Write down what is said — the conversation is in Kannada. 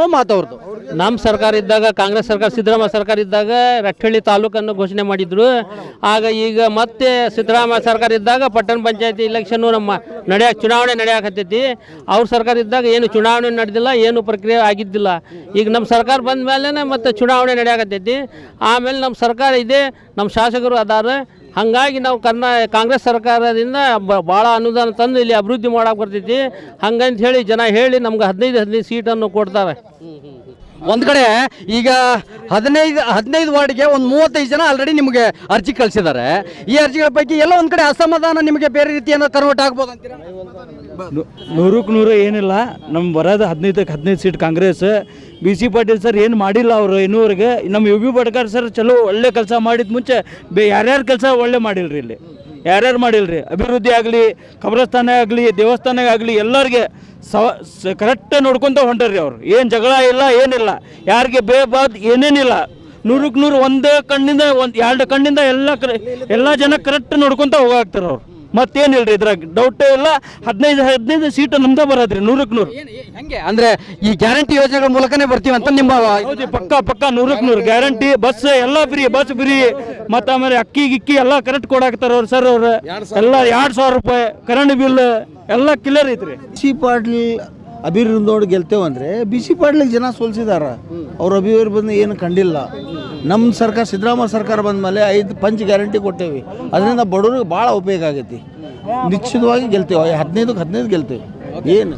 ಅನ್ನೋ ಮಾತು ನಮ್ಮ ಸರ್ಕಾರ ಇದ್ದಾಗ, ಕಾಂಗ್ರೆಸ್ ಸರ್ಕಾರ, ಸಿದ್ದರಾಮಯ್ಯ ಸರ್ಕಾರ ಇದ್ದಾಗ ರಟ್ಟಹಳ್ಳಿ ತಾಲೂಕನ್ನು ಘೋಷಣೆ ಮಾಡಿದ್ರು. ಆಗ ಈಗ ಮತ್ತೆ ಸಿದ್ದರಾಮಯ್ಯ ಸರ್ಕಾರ ಇದ್ದಾಗ ಪಟ್ಟಣ ಪಂಚಾಯತಿ ಇಲೆಕ್ಷನ್ನು ನಮ್ಮ ನಡೆಯ, ಚುನಾವಣೆ ನಡೆಯಕತ್ತೈತಿ. ಅವ್ರ ಸರ್ಕಾರ ಇದ್ದಾಗ ಏನು ಚುನಾವಣೆ ನಡೆದಿಲ್ಲ, ಏನು ಪ್ರಕ್ರಿಯೆ ಆಗಿದ್ದಿಲ್ಲ. ಈಗ ನಮ್ಮ ಸರ್ಕಾರ ಬಂದ ಮೇಲೆ ಮತ್ತೆ ಚುನಾವಣೆ ನಡೆಯಕತ್ತೈತಿ. ಆಮೇಲೆ ನಮ್ಮ ಸರ್ಕಾರ ಇದೆ ನಮ್ಮ ಶಾಸಕರು ಅದಾರ. ಹಾಗಾಗಿ ನಾವು ಕರ್ನಾ, ಕಾಂಗ್ರೆಸ್ ಸರ್ಕಾರದಿಂದ ಭಾಳ ಅನುದಾನ ತಂದು ಇಲ್ಲಿ ಅಭಿವೃದ್ಧಿ ಮಾಡಕ್ಕೆ ಬರ್ತೈತಿ. ಹಂಗಂತ ಹೇಳಿ ಜನ ಹೇಳಿ ನಮ್ಗೆ ಹದಿನೈದು ಹದಿನೈದು ಸೀಟನ್ನು ಕೊಡ್ತಾರೆ. ಒಂದ್ ಕಡೆ ಈಗ ಹದಿನೈದು ಹದಿನೈದು ವಾರ್ಡ್ಗೆ ಒಂದು ಮೂವತ್ತೈದು ಜನ ಆಲ್ರೆಡಿ ನಿಮಗೆ ಅರ್ಜಿ ಕಳಿಸಿದ್ದಾರೆ. ಈ ಅರ್ಜಿಗಳ ಪೈಕಿ ಎಲ್ಲ ಒಂದ್ ಕಡೆ ಅಸಮಾಧಾನ ನಿಮಗೆ ಬೇರೆ ರೀತಿ ಏನೋ ಕನ್ವರ್ಟ್ ಆಗ್ಬೋದು ಅಂತೀರಾ? ನೂರಕ್ಕೆ ನೂರು ಏನಿಲ್ಲ. ನಮ್ಮ ಬರೋದು ಹದಿನೈದಕ್ಕೆ ಹದಿನೈದು seat Congress. B C Patil sir ಏನು ಮಾಡಿಲ್ಲ ಅವರು ಇನ್ನೂವರೆಗೆ ನಮ್ಮ ಯು ಬಿ ಬಡ್ಕರ್ ಸರ್ ಚಲೋ ಒಳ್ಳೆ ಕೆಲಸ ಮಾಡಿದ ಮುಂಚೆ ಬೇ ಯಾರ್ಯಾರು ಕೆಲಸ ಒಳ್ಳೆ ಮಾಡಿಲ್ರಿ ಇಲ್ಲಿ. ಯಾರ್ಯಾರು ಮಾಡಿಲ್ರಿ? ಅಭಿವೃದ್ಧಿ ಆಗಲಿ ಕಬ್ರಸ್ತಾನ ಆಗಲಿ, ದೇವಸ್ಥಾನ ಆಗಲಿ, ಎಲ್ಲರಿಗೆ ಸವ ಕರೆಕ್ಟ್ ನೋಡ್ಕೊತ ಹೊಂಟಾರ್ರಿ ಅವ್ರು. ಏನು ಜಗಳ ಇಲ್ಲ, ಏನಿಲ್ಲ. ಯಾರಿಗೆ ಬೇಬಾದ್ ಏನೇನಿಲ್ಲ. ನೂರಕ್ಕೆ ನೂರು ಒಂದೇ ಕಣ್ಣಿಂದ, ಒಂದು, ಎರಡು ಕಣ್ಣಿಂದ ಎಲ್ಲ ಕರೆ, ಎಲ್ಲ ಜನ ಕರೆಕ್ಟ್ ನೋಡ್ಕೊತ ಹೋಗಾಕ್ತಾರೆ ಅವ್ರು. ಮತ್ತೇನಿಲ್ರಿ ಇದ್ರಾಗ? ಡೌಟೇ ಇಲ್ಲ. ಹದಿನೈದು ಹದಿನೈದು ಸೀಟು ನಮ್ದೇ ಬರೋದ್ರಿ ನೂರಕ್ಕೆ ನೂರು. ಹೆಂಗೆ? ಅಂದ್ರೆ ಈ ಗ್ಯಾರಂಟಿ ಯೋಜನೆಗಳ ಮೂಲಕನೇ ಬರ್ತೀವಿ ಅಂತ ನಿಮ್ಮ ಹೌದು ಪಕ್ಕ ಪಕ್ಕ ನೂರಕ್ಕೆ ನೂರು. ಗ್ಯಾರಂಟಿ ಬಸ್ ಎಲ್ಲ ಫ್ರೀ ಬಸ್ ಫ್ರೀ ಮತ್ತು ಆಮೇಲೆ ಅಕ್ಕಿ ಗಿಕ್ಕಿ ಎಲ್ಲ ಕರೆಕ್ಟ್ ಕೊಡಾಕ್ತಾರ ಅವ್ರು ಸರ್ ಅವ್ರು. ಎಲ್ಲ ಎರಡು ಸಾವಿರ ರೂಪಾಯಿ ಕರೆಂಟ್ ಬಿಲ್ ಎಲ್ಲ ಕ್ಲಿಯರ್ ಐತ್ರಿ. ಸಿ ಪಾಟ್ಲ್ ಅಭಿವೃದ್ಧಿ ಬಿಸಿ ಸಿ ಪಾಟೀಲಿಗೆ ಜನ ಸೋಲ್ಸಿದಾರ. ಅವ್ರ ಅಭಿವೃದ್ಧಿ ಬಂದು ಏನು ಕಂಡಿಲ್ಲ. ನಮ್ಮ ಸರ್ಕಾರ, ಸಿದ್ದರಾಮಯ್ಯ ಸರ್ಕಾರ ಬಂದ ಮೇಲೆ ಐದು ಪಂಚ್ ಗ್ಯಾರಂಟಿ ಕೊಟ್ಟೇವಿ. ಅದರಿಂದ ಬಡವ್ರಿಗೆ ಭಾಳ ಉಪಯೋಗ ಆಗೈತಿ. ನಿಶ್ಚಿತವಾಗಿ ಗೆಲ್ತೇವೆ. ಹದಿನೈದಕ್ಕೆ ಹದಿನೈದು ಗೆಲ್ತೇವೆ. ಏನು?